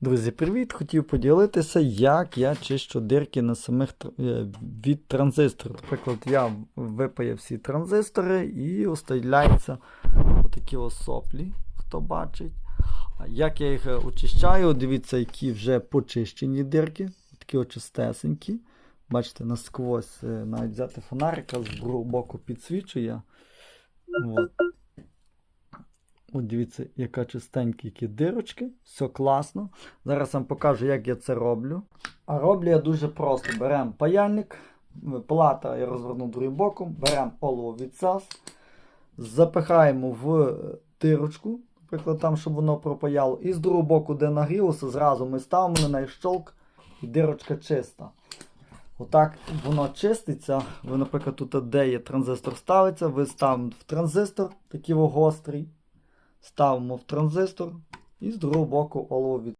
Друзі, привіт! Хотів поділитися, як я чищу дирки на самих е, від транзисторів. Наприклад, я випаяв всі транзистори і остайляються отакі соплі, хто бачить. Як я їх е, очищаю, дивіться, які вже почищені дирки, такі очистесенькі. Бачите, насквозь е, навіть взяти фонарика з боку підсвічує. От. От дивіться, яка чистенькі які дирочки, все класно. Зараз вам покажу, як я це роблю. А роблю я дуже просто. Беремо паяльник, плата я розвернув другим боком, беремо олово від САС, запихаємо в дирочку, наприклад, там, щоб воно пропаяло. І з другого боку, де нагрілося, зразу ми ставимо на неї щолк, і дирочка чиста. Отак воно чиститься. Ви, наприклад, тут де є транзистор ставиться, ви ставите в транзистор, такий гострий. Ставимо в транзистор і з другого боку олово від